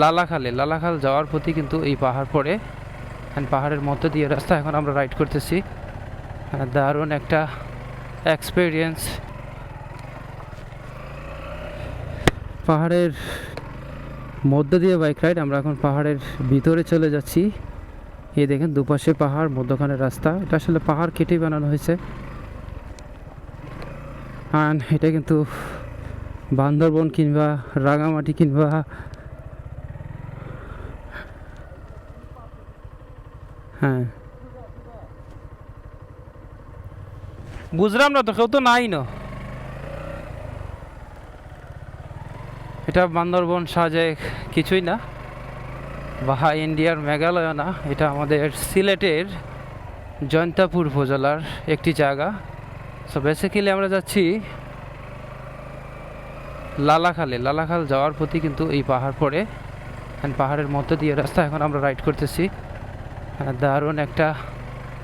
লালাখালে। লালাখাল যাওয়ার প্রতি কিন্তু এই পাহাড় পড়ে। অ্যান্ড পাহাড়ের মধ্যে দিয়ে রাস্তা এখন আমরা রাইড করতেছি। দারুণ একটা এক্সপিরিয়েন্স পাহাড়ের মধ্যে দিয়ে বাইক রাইড আমরা এখন পাহাড়ের ভিতরে চলে যাচ্ছি। এই দেখেন দুপাশে পাহাড়, মধ্যখানে রাস্তা। এটা আসলে পাহাড় কেটেই বানানো হয়েছে। আর এটা কিন্তু বান্দরবন কিংবা রাঙামাটি কিংবা হ্যাঁ। বুঝলাম না তো, কেউ তো নাই না। এটা বান্দরবন সাজে কিছুই না। বা ইন্ডিয়ার মেঘালয় না, এটা আমাদের সিলেটের জয়ন্তাপুর উপজেলার একটি জায়গা। সো বেসিক্যালি আমরা যাচ্ছি লালাখালে। লালাখাল যাওয়ার প্রতি কিন্তু এই পাহাড় পড়ে। অ্যান্ড পাহাড়ের মধ্যে দিয়ে রাস্তা এখন আমরা রাইড করতেছি। দারুণ একটা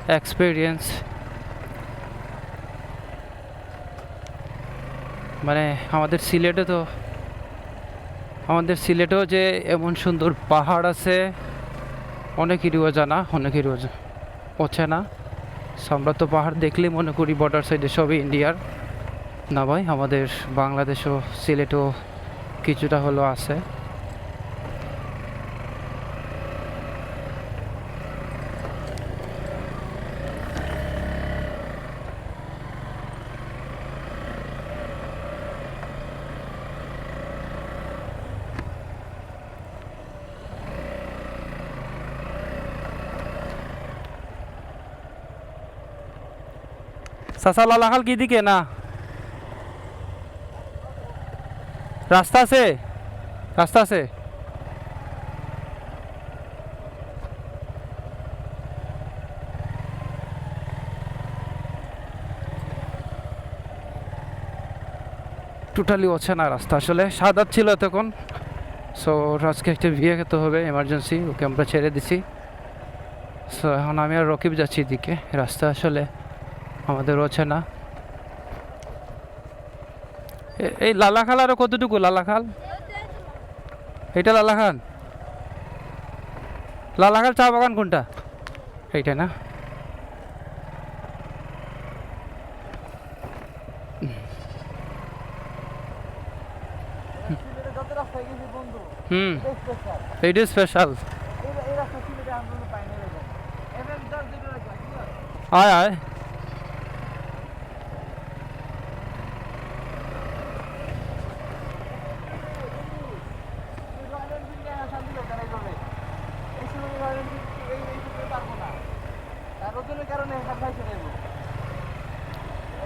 এক্সপিরিয়েন্স মানে আমাদের সিলেটে তো আমাদের সিলেটেও যে এমন সুন্দর পাহাড় আছে অনেকেরই অজানা অনেকেরই So, আমরা তো পাহাড় দেখলেই মনে করি বর্ডার সাইডে সবই ইন্ডিয়ার না ভাই আমাদের বাংলাদেশও সিলেটও কিছুটা হলো আছে। চাচা লালাখাল কি দিকে? না। রাস্তা আছে? রাস্তা আছে। টোটালি অচেনা রাস্তা আসলে। সাদাত ছিল তখন সো আজকে একটা বিয়ে খেতে হবে এমার্জেন্সি ওকে আমরা ছেড়ে দিছি। সো এখন আমি আর রকিব যাচ্ছি এদিকে। রাস্তা আসলে আমাদের অচেনা এই লালাখাল আরও কতটুকু? লালাখাল এটা লালাখাল লালাখাল চা বাগান কোনটা? এইটা না? হুম। এইটা স্পেশাল এই এই কারণে